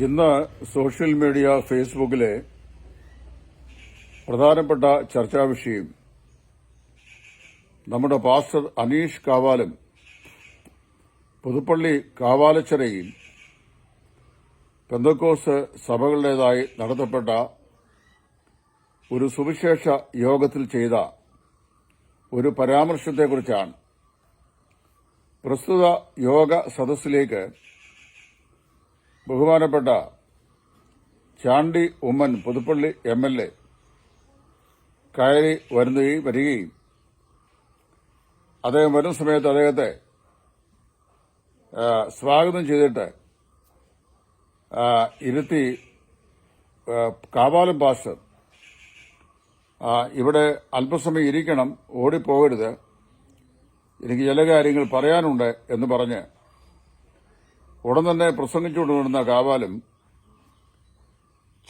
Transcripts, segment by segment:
ഇന്ന് social media ഫേസ്ബുക്കിലെ പ്രധാനപ്പെട്ട ചർച്ചാ വിഷയം. നമ്മുടെ പാസ്റ്റർ അനീഷ് കാവാലം പുതുപ്പള്ളി കാവാലച്ചിറയിൽ പെന്തക്കോസ് സഭകളുടേതായി നടത്തപ്പെട്ട ഒരു സുവിശേഷ യോഗത്തിൽ ചെയ്ത ഒരു പരാമർശത്തെക്കുറിച്ചാണ്. പ്രസ്തുത യോഗ സദസ്സിലേക്ക് ബഹുമാനപ്പെട്ട Chandy Oommen Puthuppally M L A കയറി വരുന്നുകയും വരികയും അദ്ദേഹം വരുന്ന സമയത്ത് അദ്ദേഹത്തെ സ്വാഗതം ചെയ്തിട്ട് ഇരുത്തി കാവാലം ആ, ഇവിടെ അല്പസമയം ഇരിക്കണം ഓടിപ്പോകരുത് എനിക്ക് ചില കാര്യങ്ങൾ പറയാനുണ്ട് എന്ന് പറഞ്ഞ് ഉടൻ തന്നെ പ്രസംഗിച്ചുകൊണ്ടിരുന്ന കാവാലും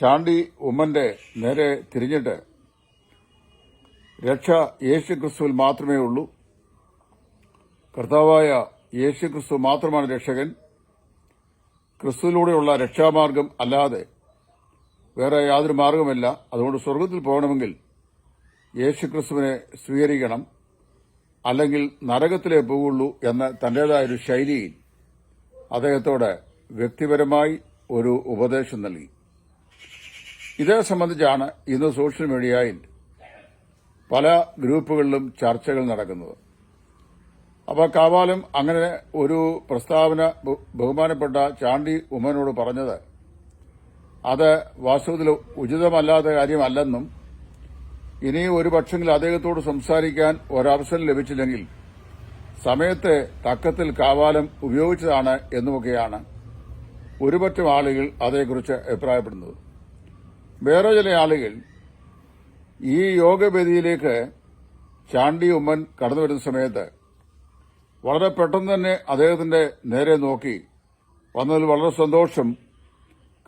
ചാണ്ടി ഉമ്മന്റെ നേരെ തിരിഞ്ഞിട്ട് രക്ഷ യേശു ക്രിസ്തുവിൽ മാത്രമേ ഉള്ളൂ. കർത്താവായ യേശു ക്രിസ്തു മാത്രമാണ് രക്ഷകൻ. ക്രിസ്തുവിലൂടെയുള്ള രക്ഷാമാർഗം അല്ലാതെ വേറെ യാതൊരു മാർഗമില്ല അതുകൊണ്ട് സ്വർഗത്തിൽ പോകണമെങ്കിൽ യേശു ക്രിസ്തുവിനെ സ്വീകരിക്കണം. അല്ലെങ്കിൽ നരകത്തിലേ പോകുള്ളൂ എന്ന തന്റേതായൊരു ശൈലിയിൽ അദ്ദേഹത്തോട് വ്യക്തിപരമായി ഒരു ഉപദേശം നൽകി. ഇതേ സംബന്ധിച്ചാണ് ഇന്ന് സോഷ്യൽ മീഡിയയിൽ പല ഗ്രൂപ്പുകളിലും ചർച്ചകൾ നടക്കുന്നത്. അപ്പോൾ കാവാലും അങ്ങനെ ഒരു പ്രസ്താവന ബഹുമാനപ്പെട്ട ചാണ്ടി ഉമ്മനോട് പറഞ്ഞത് അത് വാസ്തവത്തിൽ ഉചിതമല്ലാത്ത കാര്യമല്ലെന്നും ഇനി ഒരു പക്ഷെങ്കിൽ അദ്ദേഹത്തോട് സംസാരിക്കാൻ ഒരവസരം ലഭിച്ചില്ലെങ്കിൽ സമയത്തെ തക്കത്തിൽ കാവാലം ഉപയോഗിച്ചതാണ് എന്നുമൊക്കെയാണ് ഒരുപറ്റം ആളുകൾ അതേക്കുറിച്ച് അഭിപ്രായപ്പെടുന്നത്. വേറെ ചില ആളുകൾ ഈ യോഗവേദിയിലേക്ക് ചാണ്ടി ഉമ്മൻ കടന്നു വരുന്ന സമയത്ത് വളരെ പെട്ടെന്ന് തന്നെ അദ്ദേഹത്തിന്റെ നേരെ നോക്കി വന്നതിൽ വളരെ സന്തോഷം.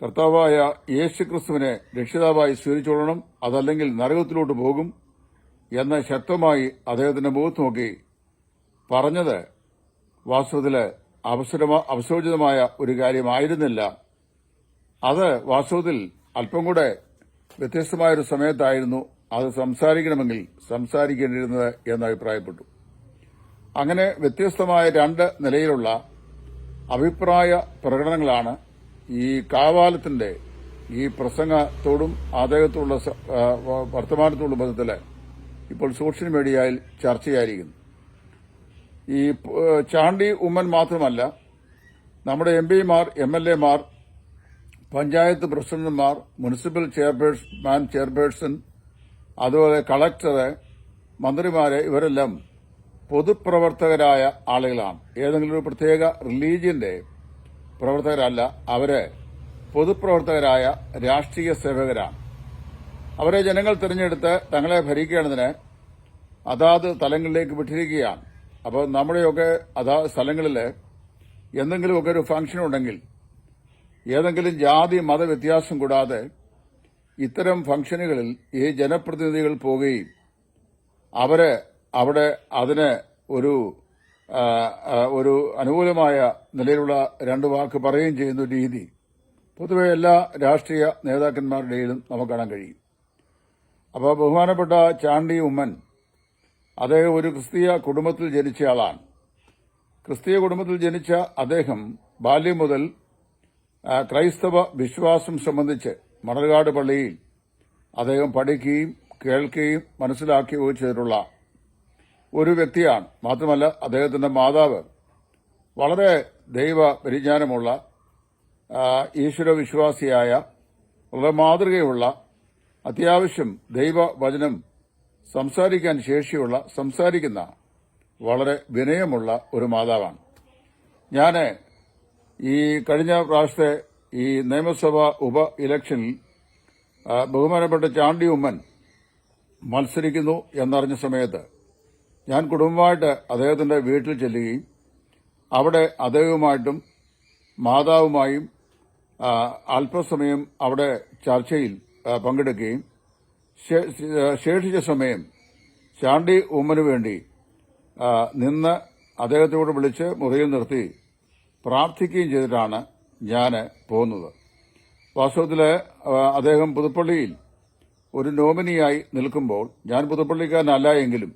കർത്താവായ യേശു ക്രിസ്തുവിനെ രക്ഷിതാവായി സ്വീകരിച്ചോളണം അതല്ലെങ്കിൽ നരകത്തിലോട്ട് പോകും എന്ന് ശക്തമായി അദ്ദേഹത്തിന്റെ മുഖത്ത് നോക്കി പറഞ്ഞത് വാസ്തവത്തിൽ അവസരമ അവസരോചിതമായ ഒരു കാര്യമായിരുന്നില്ല. അത് വാസ്തവത്തിൽ അല്പം കൂടെ വ്യത്യസ്തമായൊരു സമയത്തായിരുന്നു അത് സംസാരിക്കണമെങ്കിൽ സംസാരിക്കേണ്ടിയിരുന്നത് എന്ന് അഭിപ്രായപ്പെട്ടു. അങ്ങനെ വ്യത്യസ്തമായ രണ്ട് നിലയിലുള്ള അഭിപ്രായ പ്രകടനങ്ങളാണ് ഈ കാവാലത്തിന്റെ ഈ പ്രസംഗത്തോടും അദ്ദേഹത്തോടുള്ള വർത്തമാനത്തോടുള്ള ബന്ധത്തിൽ ഇപ്പോൾ സോഷ്യൽ മീഡിയയിൽ ചർച്ചയായിരിക്കുന്നു ഈ ചാണ്ടി ഉമ്മൻ മാത്രമല്ല നമ്മുടെ എം പിമാർ എം എൽ എമാർ പഞ്ചായത്ത് പ്രസിഡന്റുമാർ മുനിസിപ്പൽ ചെയർപേഴ്സ്മാൻ ചെയർപേഴ്സൺ അതുപോലെ കളക്ടർ മന്ത്രിമാര് ഇവരെല്ലാം പൊതുപ്രവർത്തകരായ ആളുകളാണ്. ഏതെങ്കിലും ഒരു പ്രത്യേക റിലീജിയന്റെ പ്രവർത്തകരല്ല അവർ പൊതുപ്രവർത്തകരായ രാഷ്ട്രീയ സേവകരാണ്. അവരെ ജനങ്ങൾ തിരഞ്ഞെടുത്ത് തങ്ങളെ ഭരിക്കേണ്ടതിന് അതാത് തലങ്ങളിലേക്ക് വിട്ടിരിക്കുകയാണ്. അപ്പോൾ നമ്മുടെയൊക്കെ അതാ സ്ഥലങ്ങളിൽ എന്തെങ്കിലുമൊക്കെ ഒരു ഫംഗ്ഷൻ ഉണ്ടെങ്കിൽ ഏതെങ്കിലും ജാതി മത വ്യത്യാസം കൂടാതെ ഇത്തരം ഫംഗ്ഷനുകളിൽ ഈ ജനപ്രതിനിധികൾ പോകുകയും അവരെ അവിടെ അതിന് ഒരു ഒരു അനുകൂലമായ നിലയിലുള്ള രണ്ട് വാക്ക് പറയുകയും ചെയ്യുന്ന രീതി പൊതുവെ എല്ലാ രാഷ്ട്രീയ നേതാക്കന്മാരുടെയിലും നമുക്ക് കാണാൻ കഴിയും. അപ്പോൾ ബഹുമാനപ്പെട്ട ചാണ്ടി ഉമ്മൻ അദ്ദേഹം ഒരു ക്രിസ്തീയ കുടുംബത്തിൽ ജനിച്ചയാളാണ് ക്രിസ്തീയ കുടുംബത്തിൽ ജനിച്ച അദ്ദേഹം ബാല്യം മുതൽ ക്രൈസ്തവ വിശ്വാസം സംബന്ധിച്ച് മണൽകാട് പള്ളിയിൽ അദ്ദേഹം പഠിക്കുകയും കേൾക്കുകയും മനസ്സിലാക്കുകയും ചെയ്തിട്ടുള്ള ഒരു വ്യക്തിയാണ്. മാത്രമല്ല അദ്ദേഹത്തിന്റെ മാതാവ് വളരെ ദൈവ പരിജ്ഞാനമുള്ള ഈശ്വര വിശ്വാസിയായ വളരെ മാതൃകയുള്ള അത്യാവശ്യം ദൈവവചനം സംസാരിക്കാൻ ശേഷിയുള്ള സംസാരിക്കുന്ന വളരെ വിനയമുള്ള ഒരു മാതാവാണ്. ഞാൻ ഈ കഴിഞ്ഞ പ്രാവശ്യത്തെ ഈ നിയമസഭാ ഉപ ഇലക്ഷനിൽ ബഹുമാനപ്പെട്ട ചാണ്ടി ഉമ്മൻ മത്സരിക്കുന്നു എന്നറിഞ്ഞ സമയത്ത് ഞാൻ കുടുംബമായിട്ട് അദ്ദേഹത്തിന്റെ വീട്ടിൽ ചെല്ലുകയും അവിടെ അദ്ദേഹവുമായിട്ടും മാതാവുമായും അല്പസമയം അവിടെ ചർച്ചയിൽ പങ്കെടുക്കുകയും ശേഷിച്ച സമയം ചാണ്ടി ഉമ്മനു വേണ്ടി നിന്ന് അദ്ദേഹത്തോട് വിളിച്ച് മുറിയിൽ നിർത്തി പ്രാർത്ഥിക്കുകയും ചെയ്തിട്ടാണ് ഞാൻ പോകുന്നത് വാസ്തവത്തിൽ അദ്ദേഹം പുതുപ്പള്ളിയിൽ ഒരു നോമിനിയായി നിൽക്കുമ്പോൾ ഞാൻ പുതുപ്പള്ളിക്കാരനല്ല എങ്കിലും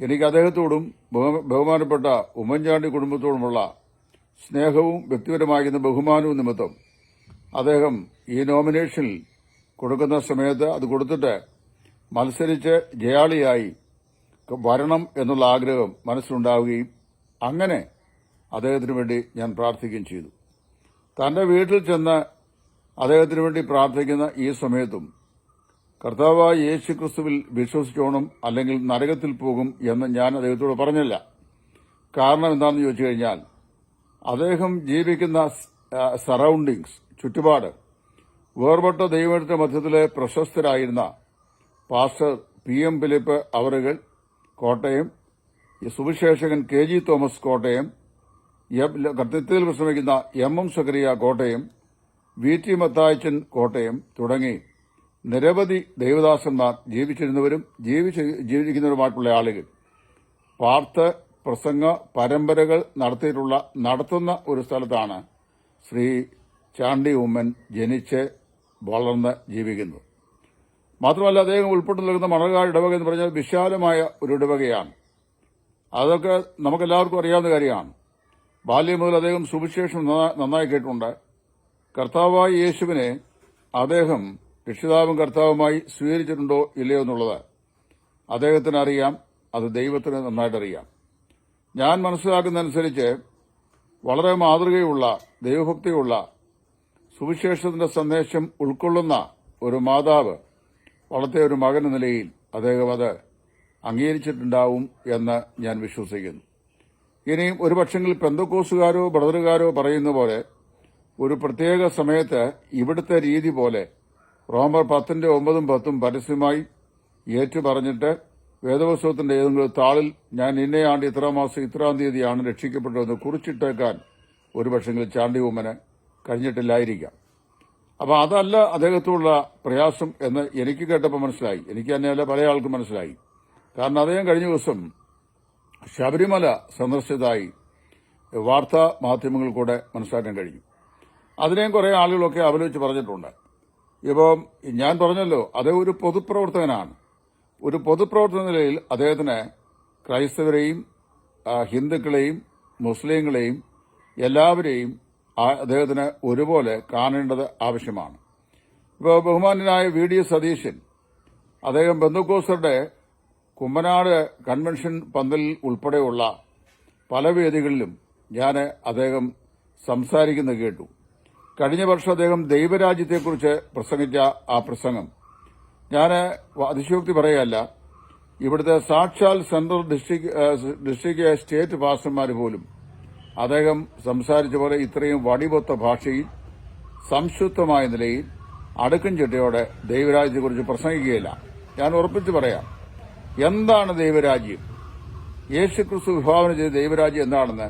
എനിക്ക് അദ്ദേഹത്തോടും ബഹു- ബഹുമാനപ്പെട്ട ഉമ്മൻചാണ്ടി കുടുംബത്തോടുമുള്ള സ്നേഹവും വ്യക്തിപരമാകുന്ന ബഹുമാനവും നിമിത്തം അദ്ദേഹം ഈ നോമിനേഷനിൽ കൊടുക്കുന്ന സമയത്ത് അത് കൊടുത്തിട്ട് മത്സരിച്ച് ജയാളിയായി വരണം എന്നുള്ള ആഗ്രഹം മനസ്സിലുണ്ടാവുകയും അങ്ങനെ അദ്ദേഹത്തിന് വേണ്ടി ഞാൻ പ്രാർത്ഥിക്കുകയും ചെയ്തു. തന്റെ വീട്ടിൽ ചെന്ന് അദ്ദേഹത്തിന് വേണ്ടി പ്രാർത്ഥിക്കുന്ന ഈ സമയത്തും കർത്താവായ യേശു ക്രിസ്തുവിൽ വിശ്വസിച്ചോണം അല്ലെങ്കിൽ നരകത്തിൽ പോകും എന്ന് ഞാൻ അദ്ദേഹത്തോട് പറഞ്ഞില്ല. കാരണം എന്താണെന്ന് ചോദിച്ചു കഴിഞ്ഞാൽ അദ്ദേഹം ജീവിക്കുന്ന സറൌണ്ടിങ്സ് ചുറ്റുപാട് വേർപെട്ട ദൈവത്തിന്റെ മധ്യത്തിലെ പ്രശസ്തരായിരുന്ന പാസ്റ്റർ പി എം ഫിലിപ്പ് അവറുകൾ കോട്ടയം സുവിശേഷകൻ കെ ജി തോമസ് കോട്ടയം കർത്തൃത്വത്തിൽ വിശ്രമിക്കുന്ന M M Zacharia Kottayam V T മത്തായച്ചൻ Kottayam തുടങ്ങി നിരവധി ദേവദാസന്മാർ ജീവിച്ചിരുന്നവരും ജീവിച്ച് ജീവിക്കുന്നവരുമായിട്ടുള്ള ആളുകൾ. പാർത്ത് പ്രസംഗ പരമ്പരകൾ നടത്തിയിട്ടുള്ള നടത്തുന്ന ഒരു സ്ഥലത്താണ് ശ്രീ ചാണ്ടി ഉമ്മൻ ജനിച്ച് വളർന്ന് ജീവിക്കുന്നത് മാത്രമല്ല അദ്ദേഹം ഉൾപ്പെട്ടു നിൽക്കുന്ന മണർകാട് ഇടവക എന്ന് പറഞ്ഞാൽ വിശാലമായ ഒരു ഇടവകയാണ്. അതൊക്കെ നമുക്കെല്ലാവർക്കും അറിയാവുന്ന കാര്യമാണ്. ബാല്യം മുതൽ അദ്ദേഹം സുവിശേഷം നന്നായി കേട്ടിട്ടുണ്ട്. കർത്താവായ യേശുവിനെ അദ്ദേഹം രക്ഷിതാവും കർത്താവുമായി സ്വീകരിച്ചിട്ടുണ്ടോ ഇല്ലയോ എന്നുള്ളത് അദ്ദേഹത്തിന് അറിയാം അത് ദൈവത്തിന് നന്നായിട്ടറിയാം. ഞാൻ മനസ്സിലാക്കുന്നതനുസരിച്ച് വളരെ മാതൃകയുള്ള ദൈവഭക്തിയുള്ള സുവിശേഷത്തിന്റെ സന്ദേശം ഉൾക്കൊള്ളുന്ന ഒരു മാതാവ് വളർത്തിയ ഒരു മകൻ എന്ന നിലയിൽ അദ്ദേഹം അത് അംഗീകരിച്ചിട്ടുണ്ടാവും എന്ന് ഞാൻ വിശ്വസിക്കുന്നു. ഇനിയും ഒരു പക്ഷെങ്കിൽ പെന്തക്കോസുകാരോ ബ്രദറുകാരോ പറയുന്ന പോലെ ഒരു പ്രത്യേക സമയത്ത് ഇവിടുത്തെ രീതി പോലെ റോമർ പത്തിന്റെ ഒമ്പതും പത്തും പരസ്യമായി ഏറ്റുപറഞ്ഞിട്ട് വേദോത്സവത്തിന്റെ ഏതെങ്കിലും താളിൽ ഞാൻ ഇന്നേ ആണ്ട് ഇത്രാം മാസം ഇത്രാം തീയതിയാണ് രക്ഷിക്കപ്പെട്ടതെന്ന് കുറിച്ചിട്ടേക്കാൻ ഒരു പക്ഷെങ്കിൽ ചാണ്ടി ഉമ്മന് കഴിഞ്ഞിട്ടില്ലായിരിക്കാം. അപ്പൊ അതല്ല അദ്ദേഹത്തോടുള്ള പ്രയാസം എന്ന് എനിക്ക് കേട്ടപ്പോൾ മനസ്സിലായി. എനിക്ക് തന്നെയല്ല പല ആൾക്കും മനസ്സിലായി. കാരണം അദ്ദേഹം കഴിഞ്ഞ ദിവസം ശബരിമല സന്ദർശിച്ചതായി വാർത്താ മാധ്യമങ്ങൾക്കൂടെ മനസ്സിലാക്കാൻ കഴിഞ്ഞു. അതിനെയും കുറേ ആളുകളൊക്കെ ആലോചിച്ച് പറഞ്ഞിട്ടുണ്ട്. ഇപ്പം ഞാൻ പറഞ്ഞല്ലോ അദ്ദേഹം ഒരു പൊതുപ്രവർത്തകനാണ്. ഒരു പൊതുപ്രവർത്തന നിലയിൽ അദ്ദേഹത്തിന് ക്രൈസ്തവരെയും ഹിന്ദുക്കളെയും മുസ്ലിങ്ങളെയും എല്ലാവരെയും അദ്ദേഹത്തിന് ഒരുപോലെ കാണേണ്ടത് ആവശ്യമാണ്. ഇപ്പോൾ ബഹുമാന്യനായ വി ഡി സതീശൻ അദ്ദേഹം ബന്ധുക്കോസറുടെ കുമ്മനാട് കൺവെൻഷൻ പന്തൽ ഉൾപ്പെടെയുള്ള പല വേദികളിലും ഞാൻ അദ്ദേഹം സംസാരിക്കുന്നത് കേട്ടു. കഴിഞ്ഞ വർഷം അദ്ദേഹം ദൈവരാജ്യത്തെക്കുറിച്ച് പ്രസംഗിച്ച ആ പ്രസംഗം. ഞാൻ അതിശയോക്തി പറയുകയല്ല ഇവിടുത്തെ സാക്ഷാൽ സെൻട്രൽ ഡിസ്ട്രിക്ട് ഡിസ്ട്രിക്ട് സ്റ്റേറ്റ് പാസ്റ്റർമാർ പോലും അദ്ദേഹം സംസാരിച്ച പോലെ ഇത്രയും വടിവൊത്ത ഭാഷയിൽ സംശുദ്ധമായ നിലയിൽ അടുക്കും ചിട്ടയോടെ ദൈവരാജ്യത്തെക്കുറിച്ച് പ്രസംഗിക്കുകയില്ല. ഞാൻ ഉറപ്പിച്ച് പറയാം എന്താണ് ദൈവരാജ്യം? യേശുക്രിസ്തു വിഭാവന ചെയ്ത ദൈവരാജ്യം എന്താണെന്ന്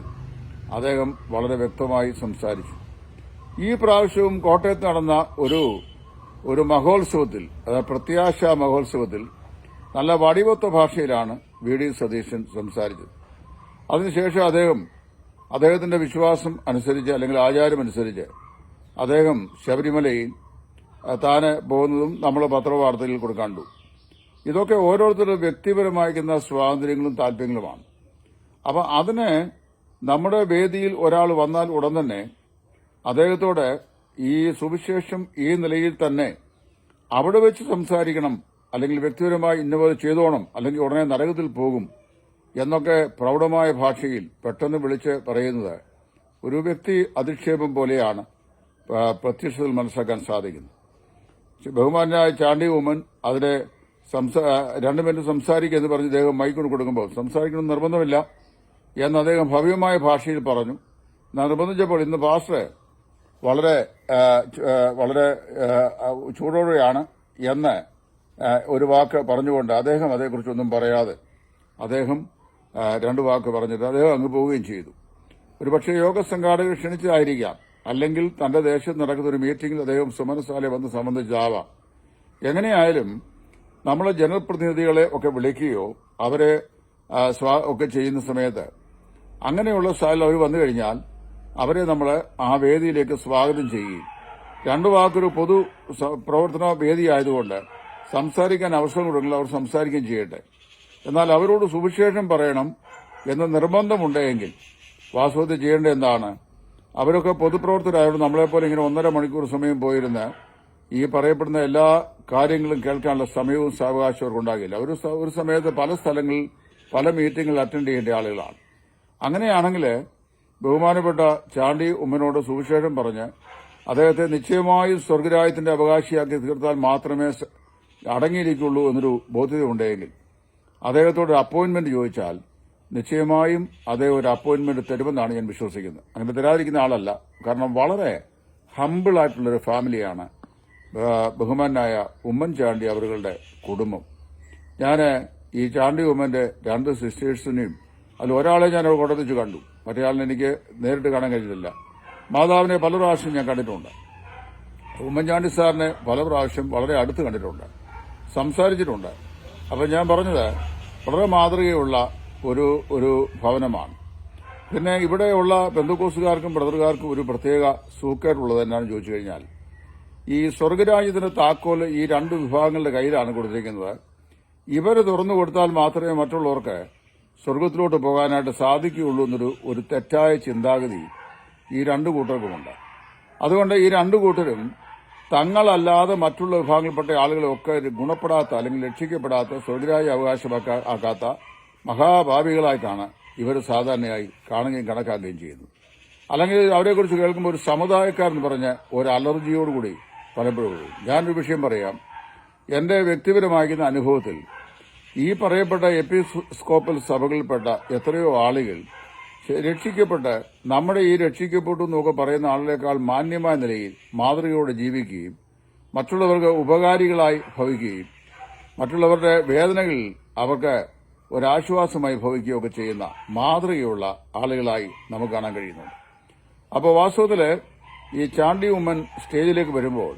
അദ്ദേഹം വളരെ വ്യക്തമായി സംസാരിച്ചു. ഈ പ്രാവശ്യവും കോട്ടയത്ത് നടന്ന ഒരു ഒരു മഹോത്സവത്തിൽ അതായത് പ്രത്യാശ മഹോത്സവത്തിൽ നല്ല വടിവൊത്ത ഭാഷയിലാണ് വി ഡി സതീശൻ സംസാരിച്ചത്. അതിനുശേഷം അദ്ദേഹം അദ്ദേഹത്തിന്റെ വിശ്വാസം അനുസരിച്ച് അല്ലെങ്കിൽ ആചാരമനുസരിച്ച് അദ്ദേഹം ശബരിമലയിൽ താന് പോകുന്നതും നമ്മൾ പത്രവാർത്തയിൽ കൊടുക്കാണ്ടു ഇതൊക്കെ ഓരോരുത്തരുടെ വ്യക്തിപരമായിരിക്കുന്ന സ്വാതന്ത്ര്യങ്ങളും താല്പര്യങ്ങളുമാണ്. അപ്പം അതിന് നമ്മുടെ വേദിയിൽ ഒരാൾ വന്നാൽ ഉടൻ തന്നെ അദ്ദേഹത്തോട് ഈ സുവിശേഷം ഈ നിലയിൽ തന്നെ അവിടെ വെച്ച് സംസാരിക്കണം അല്ലെങ്കിൽ വ്യക്തിപരമായി ഇന്നപോലെ ചെയ്തോണം അല്ലെങ്കിൽ ഉടനെ നരകത്തിൽ പോകും എന്നൊക്കെ പ്രൗഢമായ ഭാഷയിൽ പെട്ടെന്ന് വിളിച്ച് പറയുന്നത് ഒരു വ്യക്തി അധിക്ഷേപം പോലെയാണ് പ്രത്യക്ഷത്തിൽ മനസ്സിലാക്കാൻ സാധിക്കുന്നത് ബഹുമാനായ ചാണ്ടി ഉമ്മൻ അതിനെ രണ്ടു മിനിറ്റ് സംസാരിക്കുക എന്ന് പറഞ്ഞ് അദ്ദേഹം മൈക്കോട് കൊടുക്കുമ്പോൾ സംസാരിക്കണം നിർബന്ധമില്ല എന്ന് അദ്ദേഹം ഭവ്യമായ ഭാഷയിൽ പറഞ്ഞു. നിർബന്ധിച്ചപ്പോൾ ഇന്ന് പാസ്റ്റർ വളരെ വളരെ ചൂടോടെയാണ് എന്ന് ഒരു വാക്ക് പറഞ്ഞുകൊണ്ട് അദ്ദേഹം അതേക്കുറിച്ചൊന്നും പറയാതെ അദ്ദേഹം രണ്ട് വാക്ക് പറഞ്ഞിട്ട് അദ്ദേഹം അങ്ങ് പോവുകയും ചെയ്തു. ഒരുപക്ഷെ യോഗ സംഘാടകർ ക്ഷണിച്ചതായിരിക്കാം. അല്ലെങ്കിൽ തന്റെ ദേശത്ത് നടക്കുന്ന ഒരു മീറ്റിംഗിൽ അദ്ദേഹം സുമനസാലെ വന്ന് സംബന്ധിച്ചാവാം. എങ്ങനെയായാലും നമ്മളെ ജനപ്രതിനിധികളെ ഒക്കെ വിളിക്കുകയോ അവരെ ഒക്കെ ചെയ്യുന്ന സമയത്ത് അങ്ങനെയുള്ള സ്ഥലം അവർ വന്നു കഴിഞ്ഞാൽ അവരെ നമ്മൾ ആ വേദിയിലേക്ക് സ്വാഗതം ചെയ്യുകയും രണ്ടു വാക്കൊരു പൊതു പ്രവർത്തന വേദിയായതുകൊണ്ട് സംസാരിക്കാൻ അവസരം കൊടുക്കുന്നത് അവർ സംസാരിക്കുകയും ചെയ്യട്ടെ. എന്നാൽ അവരോട് സുവിശേഷം പറയണം എന്ന് നിർബന്ധമുണ്ടെങ്കിൽ വാസ്തവത്തിൽ ചെയ്യേണ്ട എന്താണ്? അവരൊക്കെ പൊതുപ്രവർത്തകരായതുകൊണ്ട് നമ്മളെപ്പോലെ ഇങ്ങനെ ഒന്നര മണിക്കൂർ സമയം പോയിരുന്ന ഈ പറയപ്പെടുന്ന എല്ലാ കാര്യങ്ങളും കേൾക്കാനുള്ള സമയവും സാവകാശവും അവർക്ക് ഉണ്ടാകില്ല. ഒരു സമയത്ത് പല സ്ഥലങ്ങളിൽ പല മീറ്റിംഗുകൾ അറ്റൻഡ് ചെയ്യേണ്ട ആളുകളാണ്. അങ്ങനെയാണെങ്കിൽ ബഹുമാനപ്പെട്ട ചാണ്ടി ഉമ്മനോട് സുവിശേഷം പറഞ്ഞ് അദ്ദേഹത്തെ നിശ്ചയമായും സ്വർഗരാജ്യത്തിന്റെ അവകാശിയാക്കി തീർത്താൽ മാത്രമേ അടങ്ങിയിരിക്കുള്ളൂ എന്നൊരു ബോധ്യത ഉണ്ടെങ്കിൽ അദ്ദേഹത്തോട് ഒരു അപ്പോയിന്റ്മെന്റ് ചോദിച്ചാൽ നിശ്ചയമായും അദ്ദേഹം ഒരു അപ്പോയിന്റ്മെന്റ് തരുമെന്നാണ് ഞാൻ വിശ്വസിക്കുന്നത്. അങ്ങനെ തരാതിരിക്കുന്ന ആളല്ല. കാരണം വളരെ ഹമ്പിൾ ആയിട്ടുള്ളൊരു ഫാമിലിയാണ് ബഹ- ബഹുമാനായ ഉമ്മൻചാണ്ടി അവരുടെ കുടുംബം. ഞാൻ ഈ ചാണ്ടി ഉമ്മന്റെ രണ്ട് സിസ്റ്റേഴ്സിനെയും അതിൽ ഒരാളെ ഞാൻ കൊണ്ടുവച്ച് കണ്ടു. മറ്റേ ആളിനെ എനിക്ക് നേരിട്ട് കാണാൻ കഴിഞ്ഞില്ല മാതാവിനെ പല പ്രാവശ്യം ഞാൻ കണ്ടിട്ടുണ്ട്. ഉമ്മൻചാണ്ടി സാറിനെ പല പ്രാവശ്യം വളരെ അടുത്ത് കണ്ടിട്ടുണ്ട്. സംസാരിച്ചിട്ടുണ്ട്. അപ്പം ഞാൻ പറഞ്ഞത് വളരെ മാതൃകയുള്ള ഒരു ഒരു ഭവനമാണ്. പിന്നെ ഇവിടെയുള്ള ബന്ധുക്കോസുകാർക്കും ബ്രദറുകാർക്കും ഒരു പ്രത്യേക സൂക്കേട്ടുള്ളത് എന്നാണ് ചോദിച്ചു കഴിഞ്ഞാൽ ഈ സ്വർഗരാജ്യത്തിന്റെ താക്കോൽ ഈ രണ്ട് വിഭാഗങ്ങളുടെ കയ്യിലാണ് കൊടുത്തിരിക്കുന്നത്. ഇവർ തുറന്നു കൊടുത്താൽ മാത്രമേ മറ്റുള്ളവർക്ക് സ്വർഗത്തിലോട്ട് പോകാനായിട്ട് സാധിക്കുകയുള്ളൂ എന്നൊരു ഒരു തെറ്റായ ചിന്താഗതി ഈ രണ്ട് കൂട്ടർക്കുമുണ്ട്. അതുകൊണ്ട് ഈ രണ്ട് കൂട്ടരും തങ്ങളല്ലാതെ മറ്റുള്ള വിഭാഗങ്ങളിൽപ്പെട്ട ആളുകളൊക്കെ ഗുണപ്പെടാത്ത അല്ലെങ്കിൽ രക്ഷിക്കപ്പെടാത്ത സ്വർഗരാജ്യ അവകാശമാക്കാ മഹാഭാവികളായിട്ടാണ് ഇവർ സാധാരണയായി കാണുകയും കണക്കാക്കുകയും ചെയ്യുന്നത് അല്ലെങ്കിൽ അവരെക്കുറിച്ച് കേൾക്കുമ്പോൾ ഒരു സമുദായക്കാരെന്ന് പറഞ്ഞ ഒരു അലർജിയോടുകൂടി പലപ്പോഴും. ഞാനൊരു വിഷയം പറയാം എന്റെ വ്യക്തിപരമായിരിക്കുന്ന അനുഭവത്തിൽ ഈ പറയപ്പെട്ട എപ്പിസ്കോപ്പൽ സഭകളിൽപ്പെട്ട എത്രയോ ആളുകൾ രക്ഷിക്കപ്പെട്ട് നമ്മുടെ ഈ രക്ഷിക്കപ്പെട്ടു എന്നൊക്കെ പറയുന്ന ആളിനേക്കാൾ മാന്യമായ നിലയിൽ മാതൃകയോടെ ജീവിക്കുകയും മറ്റുള്ളവർക്ക് ഉപകാരികളായി ഭവിക്കുകയും മറ്റുള്ളവരുടെ വേദനകളിൽ അവർക്ക് ഒരാശ്വാസമായി ഭവിക്കുകയൊക്കെ ചെയ്യുന്ന മാതൃകയുള്ള ആളുകളായി നമുക്ക് കാണാൻ കഴിയുന്നുണ്ട്. അപ്പോൾ വാസ്തവത്തിൽ ഈ ചാണ്ടി ഉമ്മൻ സ്റ്റേജിലേക്ക് വരുമ്പോൾ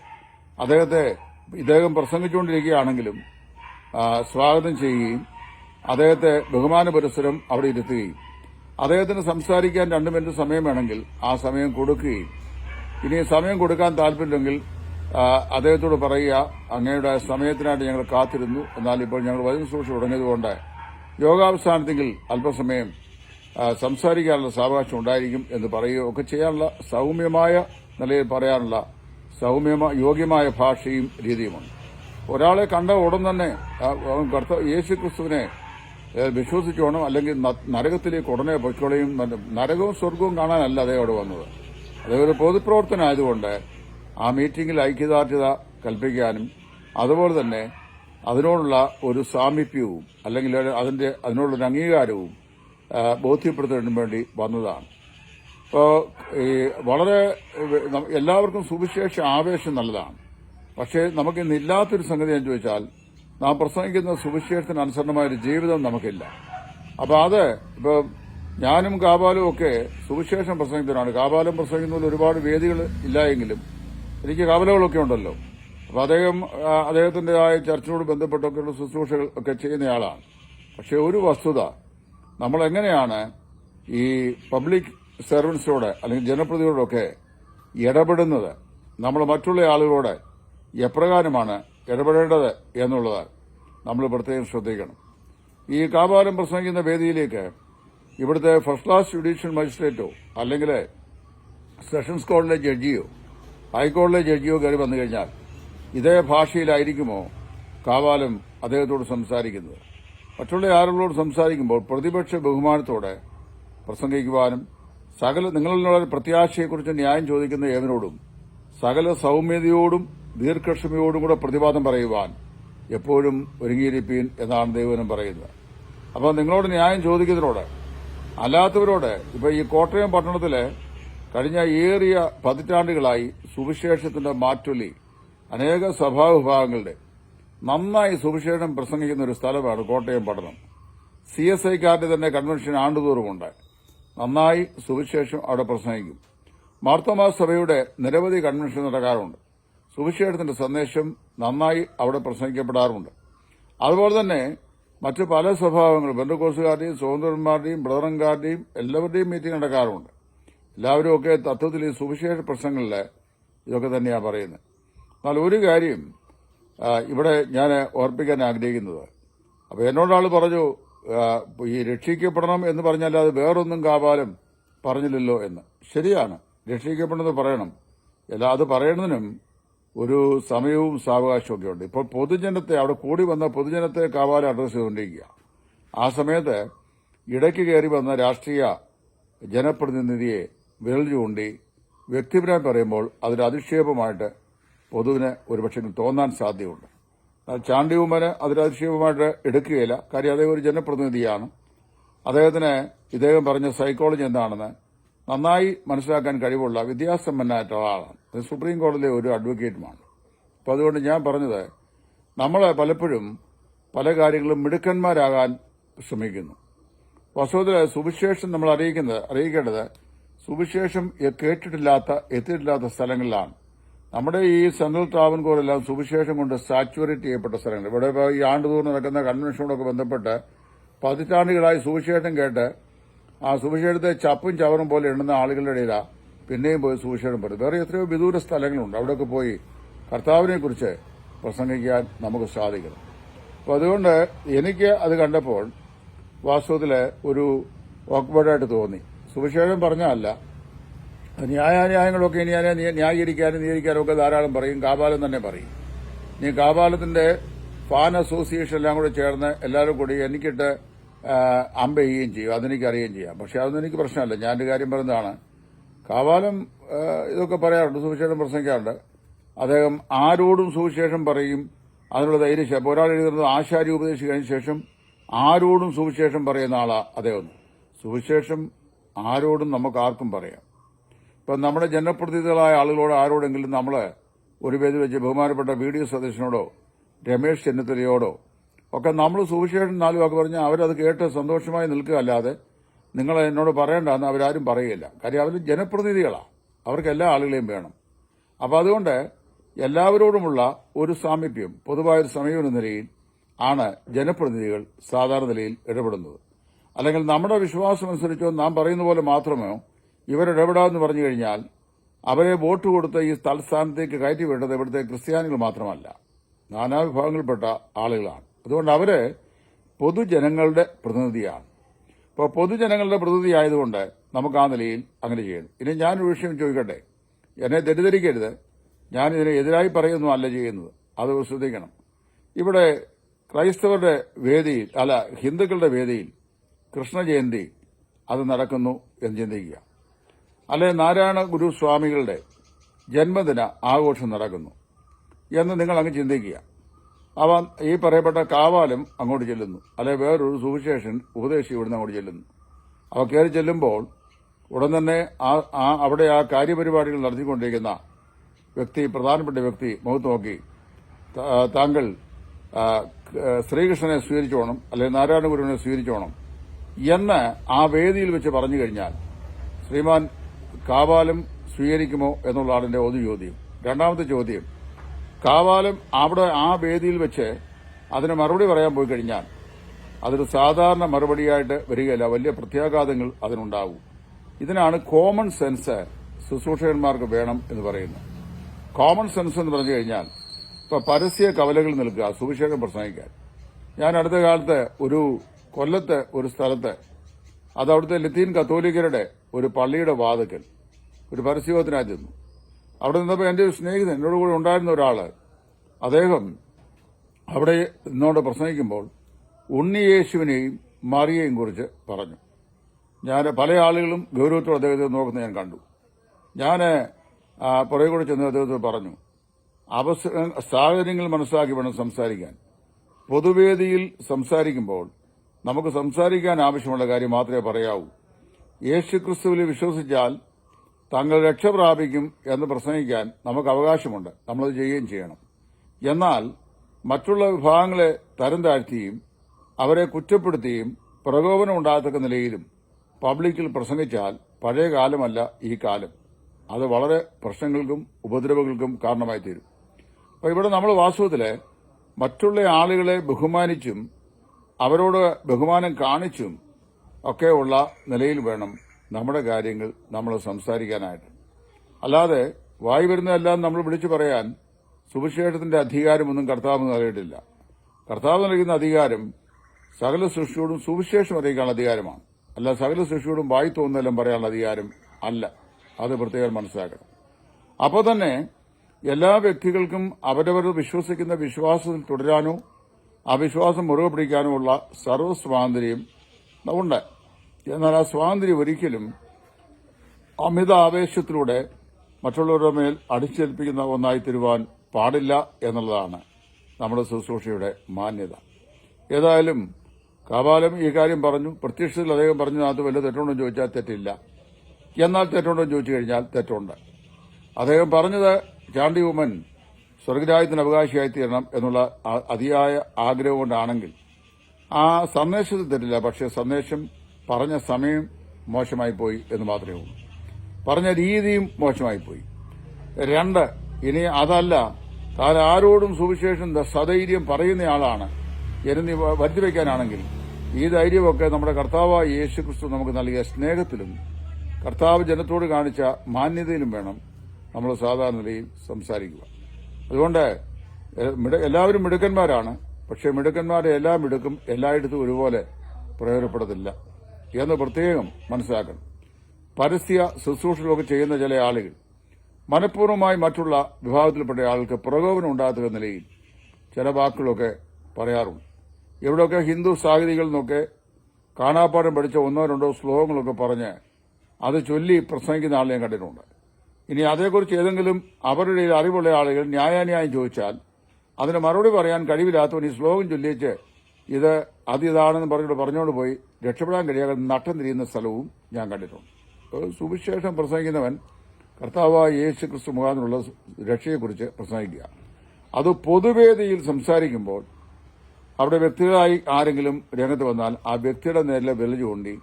അദ്ദേഹത്തെ ഇദ്ദേഹം പ്രസംഗിച്ചുകൊണ്ടിരിക്കുകയാണെങ്കിലും സ്വാഗതം ചെയ്യുകയും അദ്ദേഹത്തെ ബഹുമാന പുരസ്സരം അവിടെ ഇരുത്തുകയും അദ്ദേഹത്തിന് സംസാരിക്കാൻ രണ്ടു മിനിറ്റ് സമയം വേണമെങ്കിൽ ആ സമയം കൊടുക്കുകയും. ഇനി സമയം കൊടുക്കാൻ താല്പര്യമില്ലെങ്കിൽ ആ, അദ്ദേഹത്തോട് പറയുക അങ്ങയുടെ സമയത്തിനായിട്ട് ഞങ്ങൾ കാത്തിരുന്നു. എന്നാൽ ഇപ്പോൾ ഞങ്ങൾ വചന സൂക്ഷിച്ച് തുടങ്ങിയതുകൊണ്ട് യോഗാവസാനത്തെങ്കിൽ അല്പസമയം സംസാരിക്കാനുള്ള സാവകാശം ഉണ്ടായിരിക്കും എന്ന് പറയുകയോ ഒക്കെ ചെയ്യാനുള്ള സൗമ്യമായ നിലയിൽ പറയാനുള്ള സൗമ്യമായ യോഗ്യമായ ഭാഷയും രീതിയുമുണ്ട്. ഒരാളെ കണ്ട ഉടൻ തന്നെ യേശുക്രിസ്തുവിനെ യേശു ക്രിസ്തുവിനെ ഏ, വിശ്വസിച്ചോണം അല്ലെങ്കിൽ നരകത്തിലേക്ക് ഉടനെ പൊയ്ക്കോളയും നരകവും സ്വർഗവും കാണാനല്ല അദ്ദേഹം വന്നത്. അദ്ദേഹം ഒരു പൊതുപ്രവർത്തനമായതുകൊണ്ട് ആ മീറ്റിംഗിൽ ഐക്യദാർഢ്യത കൽപ്പിക്കാനും അതുപോലെ തന്നെ അതിനോടുള്ള ഒരു സാമീപ്യവും അല്ലെങ്കിൽ അതിന്റെ അതിനോടുള്ള അംഗീകാരവും ബോധ്യപ്പെടുത്തുന്നതിനും വേണ്ടി വന്നതാണ്. ഇപ്പോൾ ഈ വളരെ എല്ലാവർക്കും സുവിശേഷ ആവേശം നല്ലതാണ്. പക്ഷേ നമുക്കിന്നില്ലാത്തൊരു സംഗതി എന്ന് ചോദിച്ചാൽ നാം പ്രസംഗിക്കുന്ന സുവിശേഷത്തിന് അനുസരണമായ ഒരു ജീവിതം നമുക്കില്ല. അപ്പൊ അത് ഇപ്പൊ ഞാനും കാബാലും ഒക്കെ സുവിശേഷം പ്രസംഗിക്കുന്നവരാണ്. കാബാലം പ്രസംഗിക്കുന്നതിൽ ഒരുപാട് വേദികൾ ഇല്ല എങ്കിലും എനിക്ക് കാബലകളൊക്കെ ഉണ്ടല്ലോ. അപ്പൊ അദ്ദേഹം അദ്ദേഹത്തിന്റേതായ ചർച്ചിനോട് ബന്ധപ്പെട്ടൊക്കെയുള്ള ശുശ്രൂഷകൾ ഒക്കെ ചെയ്യുന്നയാളാണ് പക്ഷെ ഒരു വസ്തുത നമ്മൾ എങ്ങനെയാണ് ഈ പബ്ലിക് സർവൻസിനോട് അല്ലെങ്കിൽ ജനപ്രതിനിധികളോടൊക്കെ ഇടപെടുന്നത്? നമ്മൾ മറ്റുള്ള ആളുകളോട് എപ്രകാരമാണ് ഇടപെടേണ്ടത് എന്നുള്ളത് നമ്മൾ പ്രത്യേകം ശ്രദ്ധിക്കണം. ഈ കാപാലം പ്രസംഗിക്കുന്ന വേദിയിലേക്ക് ഇവിടുത്തെ ഫസ്റ്റ് ക്ലാസ് ജുഡീഷ്യൽ മജിസ്ട്രേറ്റോ അല്ലെങ്കിൽ സെഷൻസ് കോടതിയിലെ ജഡ്ജിയോ ഹൈക്കോടതിയിലെ ജഡ്ജിയോ കയറി വന്നു കഴിഞ്ഞാൽ ഇതേ ഭാഷയിലായിരിക്കുമോ കാവാലം അദ്ദേഹത്തോട് സംസാരിക്കുന്നത്? മറ്റുള്ള ആളുകളോട് സംസാരിക്കുമ്പോൾ പ്രതിപക്ഷ ബഹുമാനത്തോടെ പ്രസംഗിക്കുവാനും സകല നിങ്ങളിലുള്ള പ്രത്യാശയെക്കുറിച്ച് ന്യായം ചോദിക്കുന്ന ഏവനോടും സകല സൗമ്യതയോടും ദീർഘക്ഷമയോടും കൂടെ പ്രതിവാദം പറയുവാൻ എപ്പോഴും ഒരുങ്ങിയിരിപ്പീൻ എന്നാണ് ദൈവനം പറയുന്നത്. അപ്പോൾ നിങ്ങളോട് ന്യായം ചോദിക്കുന്നതിനോട് അല്ലാത്തവരോട് ഇപ്പൊ ഈ കോട്ടയം പട്ടണത്തിൽ കഴിഞ്ഞ ഏറിയ പതിറ്റാണ്ടുകളായി സുവിശേഷത്തിന്റെ മാറ്റൊലി അനേക സഭാവിഭാഗങ്ങളുടെ നന്നായി സുവിശേഷം പ്രസംഗിക്കുന്ന ഒരു സ്ഥലമാണ് കോട്ടയം പട്ടണം. സി എസ് ഐക്കാരുടെ തന്നെ കൺവെൻഷൻ ആണ്ടുതോറുമുണ്ട്. നന്നായി സുവിശേഷം അവിടെ പ്രസംഗിക്കും. മാർത്തോമാ സഭയുടെ നിരവധി കൺവെൻഷൻ നടക്കാറുണ്ട്. സുവിശേഷത്തിന്റെ സന്ദേശം നന്നായി അവിടെ പ്രസംഗിക്കപ്പെടാറുണ്ട്. അതുപോലെ തന്നെ മറ്റ് പല സ്വഭാവങ്ങളും ബന്ധുക്കോസുകാരുടെയും സ്വതന്ത്രന്മാരുടെയും ബ്രദറൻകാരുടെയും എല്ലാവരുടെയും മീറ്റിംഗ് നടക്കാറുണ്ട് എല്ലാവരും ഒക്കെ തത്വത്തിൽ ഈ സുവിശേഷ പ്രശ്നങ്ങളിൽ ഇതൊക്കെ തന്നെയാണ് പറയുന്നത്. എന്നാൽ ഒരു കാര്യം ഇവിടെ ഞാൻ ഓർപ്പിക്കാൻ ആഗ്രഹിക്കുന്നത്. അപ്പോൾ എന്നോടാൾ പറഞ്ഞു ഈ രക്ഷിക്കപ്പെടണം എന്ന് പറഞ്ഞാൽ അത് വേറൊന്നും കാപാലം പറഞ്ഞില്ലല്ലോ എന്ന്. ശരിയാണ് രക്ഷിക്കപ്പെടണമെന്ന് പറയണം. അല്ല അത് പറയുന്നതിനും ഒരു സമയവും സാവകാശവും ഒക്കെ ഉണ്ട്. ഇപ്പോൾ പൊതുജനത്തെ അവിടെ കൂടി വന്ന പൊതുജനത്തെ കാവാല അഡ്രസ്സ് ചെയ്തുകൊണ്ടിരിക്കുക. ആ സമയത്ത് ഇടയ്ക്ക് കയറി വന്ന രാഷ്ട്രീയ ജനപ്രതിനിധിയെ വിരൽ ചൂണ്ടി വ്യക്തിപരമായി പറയുമ്പോൾ അതിൽ അധിക്ഷേപമായിട്ട് പൊതുവിന് ഒരുപക്ഷെ തോന്നാൻ സാധ്യതയുണ്ട്. എന്നാൽ ചാണ്ടി ഉമ്മന് അതിൽ അധിക്ഷേപമായിട്ട് എടുക്കുകയില്ല. കാര്യം അദ്ദേഹം ഒരു ജനപ്രതിനിധിയാണ്. അദ്ദേഹത്തിന് ഇദ്ദേഹം പറഞ്ഞ സൈക്കോളജി എന്താണെന്ന് നന്നായി മനസ്സിലാക്കാൻ കഴിവുള്ള വിദ്യാസമ്പന്നനായിട്ടുള്ള ആളാണ് അത് സുപ്രീം കോടതിയിലെ ഒരു അഡ്വക്കേറ്റുമാണ്. അപ്പോൾ അതുകൊണ്ട് ഞാൻ പറഞ്ഞത് നമ്മൾ പലപ്പോഴും പല കാര്യങ്ങളും മിടുക്കന്മാരാകാൻ ശ്രമിക്കുന്നു. വാസ്തവത്തിൽ സുവിശേഷം നമ്മൾ അറിയിക്കുന്നത് അറിയിക്കേണ്ടത് സുവിശേഷം കേട്ടിട്ടില്ലാത്ത എത്തിയിട്ടില്ലാത്ത സ്ഥലങ്ങളിലാണ്. നമ്മുടെ ഈ സെൻട്രൽ ട്രാവൻകൂറെല്ലാം സുവിശേഷം കൊണ്ട് സാച്ചുറേറ്റ് ചെയ്യപ്പെട്ട സ്ഥലങ്ങൾ. ഇവിടെ ഈ ആണ്ടുതോറും നടക്കുന്ന കൺവെൻഷനോടൊക്കെ ബന്ധപ്പെട്ട് പതിറ്റാണ്ടുകളായി സുവിശേഷം കേട്ട് ആ സുവിശേഷത്തെ ചപ്പും ചവറും പോലെ എണ്ണുന്ന ആളുകളുടെ ഇടയിലാണ് പിന്നെയും പോയി സുവിശേഷം പറയും വേറെ എത്രയോ വിദൂര സ്ഥലങ്ങളുണ്ട്. അവിടെയൊക്കെ പോയി കർത്താവിനെ കുറിച്ച് പ്രസംഗിക്കാൻ നമുക്ക് സാധിക്കണം അപ്പോൾ അതുകൊണ്ട് എനിക്ക് അത് കണ്ടപ്പോൾ വാസ്തവത്തിൽ ഒരു ഓക്വേർഡായിട്ട് തോന്നി. സുവിശേഷം പറഞ്ഞല്ല ന്യായാന്യായങ്ങളൊക്കെ ഇനി അതിനെ ന്യാ- ന്യായീകരിക്കാനും നീകരിക്കാനും ഒക്കെ ധാരാളം പറയും. കാപാലം തന്നെ പറയും. ഇനി കാപാലത്തിന്റെ ഫാൻ അസോസിയേഷൻ എല്ലാം കൂടെ ചേർന്ന് എല്ലാവരും കൂടി എനിക്കിട്ട് അമ്പ ചെയ്യുകയും ചെയ്യും. അതെനിക്ക് അറിയുകയും ചെയ്യാം. പക്ഷെ അതൊന്നും എനിക്ക് പ്രശ്നമല്ല. ഞാൻ ഒരു കാര്യം പറയുന്നതാണ്. കാവാലം ഇതൊക്കെ പറയാറുണ്ട്. സുവിശേഷം പ്രസംഗിക്കാറുണ്ട്. അദ്ദേഹം ആരോടും സുവിശേഷം പറയും. അതിനുള്ള ധൈര്യം ഇപ്പോൾ ഒരാൾ എഴുതുന്നത് ആശാരി ഉപദേശിച്ചതിന് ശേഷം ആരോടും സുവിശേഷം പറയുന്ന ആളാണ് അദ്ദേഹം. സുവിശേഷം ആരോടും നമുക്ക് ആർക്കും പറയാം. ഇപ്പം നമ്മുടെ ജനപ്രതിനിധികളായ ആളുകളോട് ആരോടെങ്കിലും നമ്മൾ ഒരു വേദി വെച്ച് ബഹുമാനപ്പെട്ട വി ഡി സതീശനോടോ രമേശ് ചെന്നിത്തലയോടോ ഒക്കെ നമ്മൾ സുവിശേഷം നാലും ഒക്കെ പറഞ്ഞാൽ അവരത് കേട്ട് സന്തോഷമായി നിൽക്കുക അല്ലാതെ നിങ്ങൾ എന്നോട് പറയണ്ടെന്ന് അവരാരും പറയുകയില്ല. കാര്യം അവർ ജനപ്രതിനിധികളാണ് അവർക്ക് എല്ലാ ആളുകളെയും വേണം. അപ്പം അതുകൊണ്ട് എല്ലാവരോടുമുള്ള ഒരു സാമീപ്യം പൊതുവായൊരു സമയം എന്ന നിലയിൽ ആണ് ജനപ്രതിനിധികൾ സാധാരണ നിലയിൽ ഇടപെടുന്നത്. അല്ലെങ്കിൽ നമ്മുടെ വിശ്വാസം അനുസരിച്ചോ നാം പറയുന്ന പോലെ മാത്രമോ ഇവരിടപെടാമെന്ന് പറഞ്ഞു കഴിഞ്ഞാൽ അവരെ വോട്ട് കൊടുത്ത് ഈ തലസ്ഥാനത്തേക്ക് കയറ്റി വിടേണ്ടത് ഇവിടുത്തെ ക്രിസ്ത്യാനികൾ മാത്രമല്ല. നാനാവിഭാഗങ്ങളിൽപ്പെട്ട ആളുകളാണ്. അതുകൊണ്ട് അവർ പൊതുജനങ്ങളുടെ പ്രതിനിധിയാണ്. ഇപ്പോൾ പൊതുജനങ്ങളുടെ പ്രതിനിധി ആയതുകൊണ്ട് നമുക്ക് ആ നിലയിൽ അങ്ങനെ ചെയ്യണം. ഇനി ഞാനൊരു വിഷയം ചോദിക്കട്ടെ? എന്നെ തെറ്റിദ്ധരിക്കരുത്. ഞാൻ ഇതിന് എതിരായി പറയുന്നു അല്ല ചെയ്യുന്നത്. അത് ശ്രദ്ധിക്കണം. ഇവിടെ ക്രൈസ്തവരുടെ വേദിയിൽ അല്ല ഹിന്ദുക്കളുടെ വേദിയിൽ കൃഷ്ണജയന്തി അത് നടക്കുന്നു എന്ന് ചിന്തിക്കുക. അല്ലെ നാരായണ ഗുരു സ്വാമികളുടെ ജന്മദിന ആഘോഷം നടക്കുന്നു എന്ന് നിങ്ങൾ അങ്ങ് ചിന്തിക്കുക. അവ ഈ പറയപ്പെട്ട കാവാലും അങ്ങോട്ട് ചെല്ലുന്നു. അല്ലെ വേറൊരു സുവിശേഷൻ ഉപദേശി ഇവിടുന്ന് അങ്ങോട്ട് ചെല്ലുന്നു. അവ കയറി ചെല്ലുമ്പോൾ ഉടൻ തന്നെ ആ അവിടെ ആ കാര്യപരിപാടികൾ നടത്തിക്കൊണ്ടിരിക്കുന്ന വ്യക്തി പ്രധാനപ്പെട്ട വ്യക്തി മുഖത്ത് നോക്കി. താങ്കൾ ശ്രീകൃഷ്ണനെ സ്വീകരിച്ചോണം അല്ലെങ്കിൽ നാരായണ ഗുരുവിനെ സ്വീകരിച്ചോണം എന്ന് ആ വേദിയിൽ വെച്ച് പറഞ്ഞു കഴിഞ്ഞാൽ ശ്രീമാൻ കാവാലം സ്വീകരിക്കുമോ എന്നുള്ളതാണ് എന്റെ ഒരു ചോദ്യം രണ്ടാമത്തെ ചോദ്യം കാവാലം അവിടെ ആ വേദിയിൽ വെച്ച് അതിന് മറുപടി പറയാൻ പോയി കഴിഞ്ഞാൽ അതൊരു സാധാരണ മറുപടിയായിട്ട് വരികയില്ല. വലിയ പ്രത്യാഘാതങ്ങൾ അതിനുണ്ടാവും. ഇതിനാണ് കോമൺ സെൻസ് ശുശ്രൂഷകന്മാർക്ക് വേണം എന്ന് പറയുന്നത്. കോമൺ സെൻസ് എന്ന് പറഞ്ഞു കഴിഞ്ഞാൽ ഇപ്പൊ പരസ്യ കവലകൾ നിൽക്കുക സുവിശേഷം പ്രസംഗിക്കാൻ. ഞാൻ അടുത്ത കാലത്ത് ഒരു കൊല്ലത്ത് ഒരു സ്ഥലത്ത് അത് അവിടുത്തെ ലത്തീൻ കത്തോലിക്കരുടെ ഒരു പള്ളിയുടെ വാതുക്കൽ ഒരു പരസ്യത്തിനായി ചെന്നു അവിടെ നിന്നപ്പോൾ എന്റെ ഒരു സ്നേഹിതൻ എന്നോട് കൂടെ ഉണ്ടായിരുന്ന ഒരാൾ. അദ്ദേഹം അവിടെ എന്നോട് പ്രസംഗിക്കുമ്പോൾ ഉണ്ണിയേശുവിനെയും മറിയെയും കുറിച്ച് പറഞ്ഞു. ഞാൻ പല ആളുകളും ഗൗരവത്തോടെ അദ്ദേഹത്തെ നോക്കുന്നത് ഞാൻ കണ്ടു. ഞാൻ പുറകെ കൂടെ ചെന്ന് അദ്ദേഹത്തോട് പറഞ്ഞു അവസര സാഹചര്യങ്ങൾ മനസ്സിലാക്കി വേണം സംസാരിക്കാൻ. പൊതുവേദിയിൽ സംസാരിക്കുമ്പോൾ നമുക്ക് സംസാരിക്കാൻ ആവശ്യമുള്ള കാര്യം മാത്രമേ പറയാവൂ. യേശുക്രിസ്തുവിൽ വിശ്വസിച്ചാൽ താങ്കൾ രക്ഷ പ്രാപിക്കും എന്ന് പ്രസംഗിക്കാൻ നമുക്ക് അവകാശമുണ്ട്. നമ്മളത് ചെയ്യുകയും ചെയ്യണം. എന്നാൽ മറ്റുള്ള വിഭാഗങ്ങളെ തരം താഴ്ത്തിയും അവരെ കുറ്റപ്പെടുത്തിയും പ്രകോപനം ഉണ്ടാകത്തക്ക നിലയിലും പബ്ലിക്കിൽ പ്രസംഗിച്ചാൽ പഴയ കാലമല്ല ഈ കാലം. അത് വളരെ പ്രശ്നങ്ങൾക്കും ഉപദ്രവങ്ങൾക്കും കാരണമായി തീരും. അപ്പോൾ ഇവിടെ നമ്മൾ വാസ്തവത്തിൽ മറ്റുള്ള ആളുകളെ ബഹുമാനിച്ചും അവരോട് ബഹുമാനം കാണിച്ചും ഒക്കെയുള്ള നിലയിൽ വേണം നമ്മുടെ കാര്യങ്ങൾ നമ്മൾ സംസാരിക്കാനായിട്ട്. അല്ലാതെ വായി വരുന്നതെല്ലാം നമ്മൾ വിളിച്ചു പറയാൻ സുവിശേഷത്തിന്റെ അധികാരമൊന്നും കർത്താവ് നൽകിയിട്ടില്ല. കർത്താവ് നൽകുന്ന അധികാരം സകല സൃഷ്ടിയോടും സുവിശേഷം അറിയിക്കാനുള്ള അധികാരമാണ്. അല്ല സകല സൃഷ്ടിയോടും വായി തോന്നുന്നതെല്ലാം പറയാനുള്ള അധികാരം അല്ല. അത് പ്രത്യേകം മനസ്സിലാക്കണം. അപ്പോൾ തന്നെ എല്ലാ വ്യക്തികൾക്കും അവരവർ വിശ്വസിക്കുന്ന വിശ്വാസത്തിൽ തുടരാനോ അവിശ്വാസം വിശ്വാസം മുറുകെ പിടിക്കാനോ ഉള്ള സർവ സ്വാതന്ത്ര്യം ഉണ്ട്. എന്നാൽ ആ സ്വാതന്ത്ര്യം ഒരിക്കലും അമിത ആവേശത്തിലൂടെ മറ്റുള്ളവരുടെ മേൽ അടിച്ചേൽപ്പിക്കുന്ന ഒന്നായി തരുവാൻ പാടില്ല എന്നുള്ളതാണ് നമ്മുടെ ശുശ്രൂഷയുടെ മാന്യത. ഏതായാലും കാബാലം ഈ കാര്യം പറഞ്ഞു. പ്രത്യക്ഷത്തിൽ അദ്ദേഹം പറഞ്ഞു അത് വല്ല തെറ്റുണ്ടോ ചോദിച്ചാൽ തെറ്റില്ല. എന്നാൽ തെറ്റുണ്ടോ ചോദിച്ചു കഴിഞ്ഞാൽ തെറ്റുണ്ട്. അദ്ദേഹം പറഞ്ഞത് ചാണ്ടി ഉമ്മൻ സ്വർഗരാജ്യത്തിന് അവകാശിയായി തീരണം എന്നുള്ള അതിയായ ആഗ്രഹം കൊണ്ടാണെങ്കിൽ ആ സന്ദേശത്തിൽ തെറ്റില്ല. പക്ഷേ സന്ദേശം പറഞ്ഞ സമയം മോശമായി പോയി എന്ന് മാത്രമേ ഉള്ളൂ. പറഞ്ഞ രീതിയും മോശമായി പോയി. രണ്ട് ഇനി അതല്ല താൻ ആരോടും സുവിശേഷം സധൈര്യം പറയുന്നയാളാണ് എന്ന് വരുത്തി വയ്ക്കാനാണെങ്കിൽ ഈ ധൈര്യമൊക്കെ നമ്മുടെ കർത്താവായ യേശു ക്രിസ്തു നമുക്ക് നൽകിയ സ്നേഹത്തിലും കർത്താവ് ജനത്തോട് കാണിച്ച മാന്യതയിലും വേണം നമ്മൾ സാധാരണ നിലയിൽ സംസാരിക്കുക. അതുകൊണ്ട് എല്ലാവരും മിടുക്കന്മാരാണ്. പക്ഷേ മിടുക്കന്മാരെ എല്ലാം മിടുക്കും എല്ലായിടത്തും ഒരുപോലെ പ്രയോജനപ്പെടത്തില്ല. എന്ന് പ്രത്യേകം മനസ്സിലാക്കണം. പരസ്യ ശുശ്രൂഷകളൊക്കെ ചെയ്യുന്ന ചില ആളുകൾ മനഃപൂർവമായി മറ്റുള്ള വിഭാഗത്തിൽപ്പെട്ട ആൾക്ക് പ്രകോപനം ഉണ്ടാകുന്ന നിലയിൽ ചില വാക്കുകളൊക്കെ പറയാറുണ്ട്. ഇവിടെയൊക്കെ ഹിന്ദു സാഹിതികളിൽ നിന്നൊക്കെ കാണാപ്പാടം പഠിച്ച ഒന്നോ രണ്ടോ ശ്ലോകങ്ങളൊക്കെ പറഞ്ഞ് അത് ചൊല്ലി പ്രസംഗിക്കുന്ന ആളെ ഞാൻ കണ്ടിട്ടുണ്ട്. ഇനി അതേക്കുറിച്ച് ഏതെങ്കിലും അവരുടെ അറിവുള്ള ആളുകൾ ന്യായാന്യായം ചോദിച്ചാൽ അതിന് മറുപടി പറയാൻ കഴിവില്ലാത്തവൻ ഈ ശ്ലോകം ചൊല്ലിച്ച് ഇത് അതിതാണെന്ന് പറഞ്ഞോട് പറഞ്ഞുകൊണ്ട് പോയി രക്ഷപ്പെടാൻ കഴിയാതെ നട്ടം തിരിയുന്ന സ്ഥലവും ഞാൻ കണ്ടിട്ടുണ്ട്. സുവിശേഷം പ്രസംഗിക്കുന്നവൻ കർത്താവായ യേശു ക്രിസ്തു മുഖാന്നുള്ള രക്ഷയെക്കുറിച്ച് പ്രസംഗിക്കുക. അത് പൊതുവേദിയിൽ സംസാരിക്കുമ്പോൾ അവിടെ വ്യക്തികളായി ആരെങ്കിലും രംഗത്ത് വന്നാൽ ആ വ്യക്തിയുടെ നേരിലെ വില ചൂണ്ടി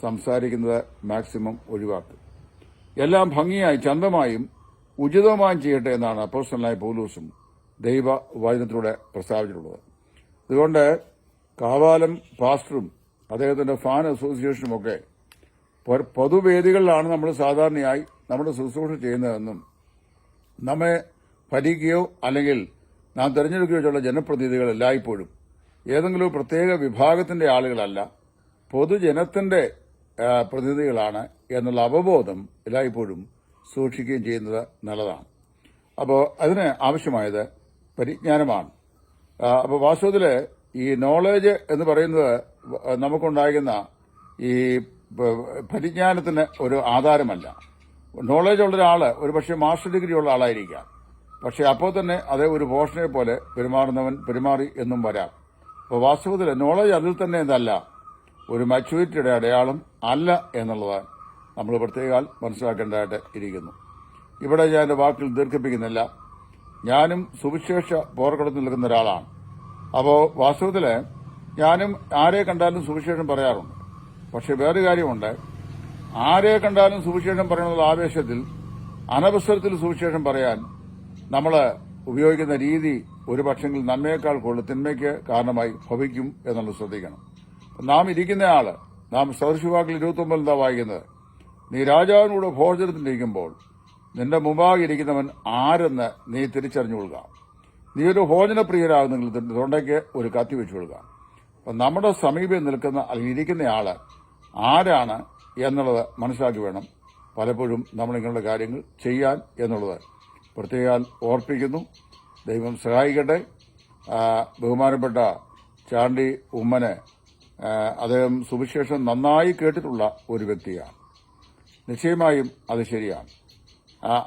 സംസാരിക്കുന്നത് മാക്സിമം ഒഴിവാക്കും എല്ലാം ഭംഗിയായി ചന്തമായും ഉചിതമായും ചെയ്യട്ടെ എന്നാണ് അപ്പോസ്റ്റലായ പൗലൂസും ദൈവ വചനത്തിലൂടെ പ്രസ്താവിച്ചിട്ടുള്ളത്. അതുകൊണ്ട് കാവാലം പാസ്റ്ററും അദ്ദേഹത്തിന്റെ ഫാൻ അസോസിയേഷനും ഒക്കെ പൊതുവേദികളിലാണ് നമ്മൾ സാധാരണയായി നമ്മുടെ ശുശ്രൂഷ ചെയ്യുന്നതെന്നും നമ്മെ ഭരിക്കുകയോ അല്ലെങ്കിൽ നാം തെരഞ്ഞെടുക്കുകയോ ചെയ്യുന്ന ജനപ്രതിനിധികൾ എല്ലായ്പ്പോഴും ഏതെങ്കിലും പ്രത്യേക വിഭാഗത്തിന്റെ ആളുകളല്ല പൊതുജനത്തിന്റെ പ്രതിനിധികളാണ് എന്നുള്ള അവബോധം എല്ലായ്പ്പോഴും സൂക്ഷിക്കുകയും ചെയ്യുന്നത് നല്ലതാണ്. അപ്പോൾ അതിന് ആവശ്യമായത് പരിജ്ഞാനമാണ്. അപ്പോൾ വാസ്തവത്തിൽ ഈ നോളേജ് എന്ന് പറയുന്നത് നമുക്കുണ്ടാകുന്ന ഈ പരിജ്ഞാനത്തിന് ഒരു ആധാരമല്ല. നോളേജ് ഉള്ള ഒരാൾ ഒരു പക്ഷേ മാസ്റ്റർ ഡിഗ്രി ഉള്ള ആളായിരിക്കാം. പക്ഷെ അപ്പോൾ തന്നെ അതേ ഒരു പോഷനെ പോലെ പെരുമാറുന്നവൻ പെരുമാറി എന്നും വരാം. അപ്പോൾ വാസ്തവത്തിൽ നോളേജ് അതിൽ തന്നെ എന്നല്ല ഒരു മച്യൂരിറ്റിയുടെ അടയാളം അല്ല എന്നുള്ളതാണ് നമ്മൾ പ്രത്യേകം മനസ്സിലാക്കേണ്ടതായിട്ട് ഇരിക്കുന്നു. ഇവിടെ ഞാൻ വാക്കിൽ ദീർഘിപ്പിക്കുന്നില്ല. ഞാനും സുവിശേഷ പോർക്കടത്തിൽ നിൽക്കുന്ന ഒരാളാണ്. അപ്പോൾ വാസ്തവത്തിൽ ഞാനും ആരെ കണ്ടാലും സുവിശേഷം പറയാറുണ്ട്. പക്ഷെ വേറൊരു കാര്യമുണ്ട്. ആരെ കണ്ടാലും സുവിശേഷം പറയുന്നത് ആവേശത്തിൽ അനവസരത്തിൽ സുവിശേഷം പറയാൻ നമ്മൾ ഉപയോഗിക്കുന്ന രീതി ഒരു പക്ഷെങ്കിൽ നന്മയേക്കാൾ കൂടുതൽ തിന്മയ്ക്ക് കാരണമായി ഭവിക്കും എന്നുള്ളത് ശ്രദ്ധിക്കണം. നാം ഇരിക്കുന്ന ആൾ നാം ഇരുപത്തി ഒമ്പത് എന്താ വായിക്കുന്നത്? നീ രാജാവിനോട് ഭോജനത്തിലിരിക്കുമ്പോൾ നിന്റെ മുമ്പാകെ ഇരിക്കുന്നവൻ ആരെന്ന് നീ തിരിച്ചറിഞ്ഞുകൊള്ളുക. നീ ഒരു ഭോജനപ്രിയരാകുന്നെങ്കിൽ നിന്റെ തൊണ്ടയ്ക്ക് ഒരു കത്തി വെച്ചു കൊടുക്കാം. അപ്പം നമ്മുടെ സമീപം നിൽക്കുന്ന അല്ലെങ്കിൽ ആൾ ആരാണ് എന്നുള്ളത് മനസ്സിലാക്കി വേണം പലപ്പോഴും നമ്മളിങ്ങനെയുള്ള കാര്യങ്ങൾ ചെയ്യാൻ എന്നുള്ളത്. പ്രത്യേകം ഓർപ്പിക്കുന്നു. ദൈവം സഹായിക്കട്ടെ. ബഹുമാനപ്പെട്ട ചാണ്ടി ഉമ്മനെ അദ്ദേഹം സുവിശേഷം നന്നായി കേട്ടിട്ടുള്ള ഒരു വ്യക്തിയാണ്. നിശ്ചയമായും അത് ശരിയാണ്.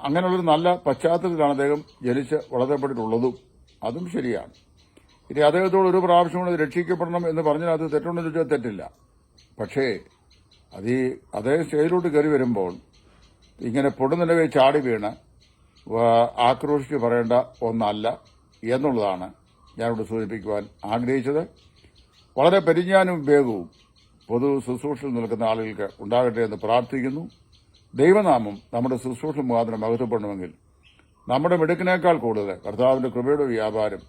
അങ്ങനെയുള്ളൊരു നല്ല പശ്ചാത്തലത്തിലാണ് അദ്ദേഹം ജനിച്ച് വളർത്തപ്പെട്ടിട്ടുള്ളതും. അതും ശരിയാണ്. ഇനി അദ്ദേഹത്തോട് ഒരു പ്രാവശ്യം കൂടെ രക്ഷിക്കപ്പെടണം എന്ന് പറഞ്ഞാൽ അത് തെറ്റുണ്ടെന്ന് ചോദിച്ചാൽ തെറ്റില്ല. പക്ഷേ അത് ഈ അദ്ദേഹം സ്റ്റേജിലോട്ട് കയറി വരുമ്പോൾ ഇങ്ങനെ പൊടുന്നിലവേ ചാടി വീണ് ആക്രോശിച്ച് പറയേണ്ട ഒന്നല്ല എന്നുള്ളതാണ് ഞാനിവിടെ സൂചിപ്പിക്കുവാൻ ആഗ്രഹിച്ചത്. വളരെ പരിജ്ഞാനവും വേഗവും പൊതു ശുശ്രൂഷയിൽ നിൽക്കുന്ന ആളുകൾക്ക് ഉണ്ടാകട്ടെ എന്ന് പ്രാർത്ഥിക്കുന്നു. ദൈവനാമം നമ്മുടെ ശുശ്രൂഷ മുഖാന്തരം മഹത്വപ്പെടണമെങ്കിൽ നമ്മുടെ മിടുക്കിനേക്കാൾ കൂടുതൽ കർത്താവിന്റെ കൃപയുടെ വ്യാപാരം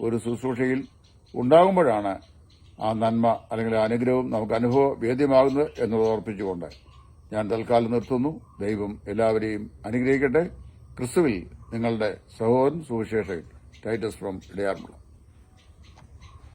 ഒരു ശുശ്രൂഷയിൽ ഉണ്ടാകുമ്പോഴാണ് ആ നന്മ അല്ലെങ്കിൽ അനുഗ്രഹവും നമുക്ക് അനുഭവ വേദ്യമാകുന്നത് എന്നത് ഓർപ്പിച്ചുകൊണ്ട് ഞാൻ തൽക്കാലം നിർത്തുന്നു. ദൈവം എല്ലാവരെയും അനുഗ്രഹിക്കട്ടെ. ക്രിസ്തുവിൽ നിങ്ങളുടെ സഹോദരൻ സുവിശേഷകൻ ടൈറ്റസ് ഫ്രം ഇടയാർമുള.